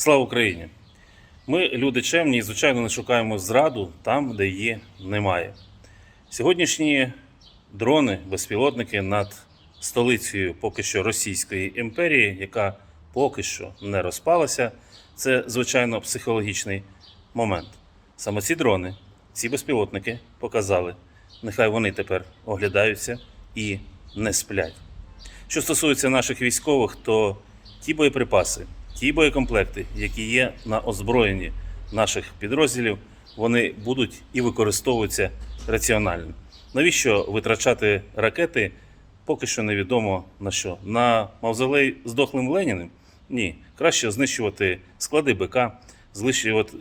Слава Україні! Ми, люди чемні, і, звичайно, не шукаємо зраду там, де її немає. Сьогоднішні дрони, безпілотники над столицею поки що Російської імперії, яка поки що не розпалася, це, звичайно, психологічний момент. Саме ці дрони, ці безпілотники показали, нехай вони тепер оглядаються і не сплять. Що стосується наших військових, то ті боєприпаси, ті боєкомплекти, які є на озброєнні наших підрозділів, вони будуть і використовуються раціонально. Навіщо витрачати ракети? Поки що невідомо на що. На мавзолей з дохлим Леніним? Ні. Краще знищувати склади БК,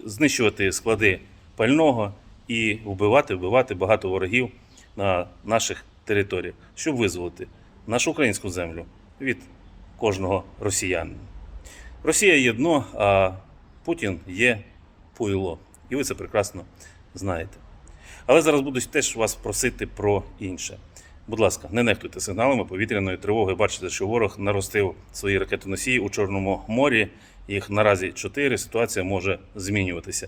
знищувати, склади пального і вбивати, вбивати багато ворогів на наших територіях, щоб визволити нашу українську землю від кожного росіянина. Росія є дно, а Путін є пуйло. І ви це прекрасно знаєте. Але зараз буду теж вас просити про інше. Будь ласка, не нехтуйте сигналами повітряної тривоги. Бачите, що ворог наростив свої ракетоносії у Чорному морі. Їх наразі чотири. Ситуація може змінюватися.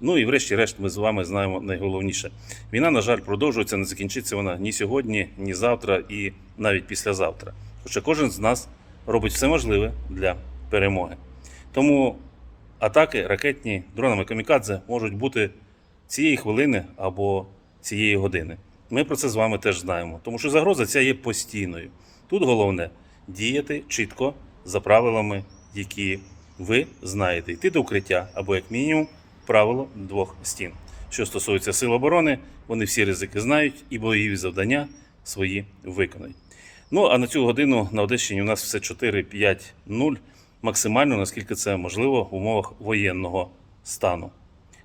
Ну і врешті-решт, ми з вами знаємо найголовніше. Війна, на жаль, продовжується, не закінчиться вона ні сьогодні, ні завтра, і навіть післязавтра. Хоча кожен з нас робить все можливе для перемоги. Тому атаки ракетні дронами камікадзе можуть бути цієї хвилини або цієї години. Ми про це з вами теж знаємо, тому що загроза ця є постійною. Тут головне діяти чітко за правилами, які ви знаєте, йти до укриття або, як мінімум, правило двох стін. Що стосується сил оборони, вони всі ризики знають і бойові завдання свої виконають. Ну а на цю годину на Одещині у нас все 4-5-0, максимально наскільки це можливо в умовах воєнного стану.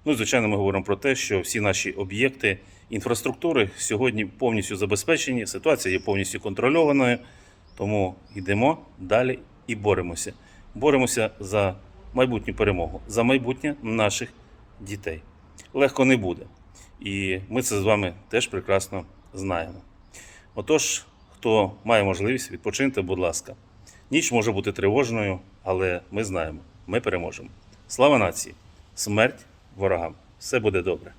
Ну і звичайно, ми говоримо про те, що всі наші об'єкти інфраструктури сьогодні повністю забезпечені. Ситуація є повністю контрольованою. Тому йдемо далі і боремося. Боремося за майбутню перемогу, за майбутнє наших дітей. Легко не буде. І ми це з вами теж прекрасно знаємо. Отож, хто має можливість, відпочиньте, будь ласка. Ніч може бути тривожною, але ми знаємо, ми переможемо. Слава нації! Смерть ворогам! Все буде добре.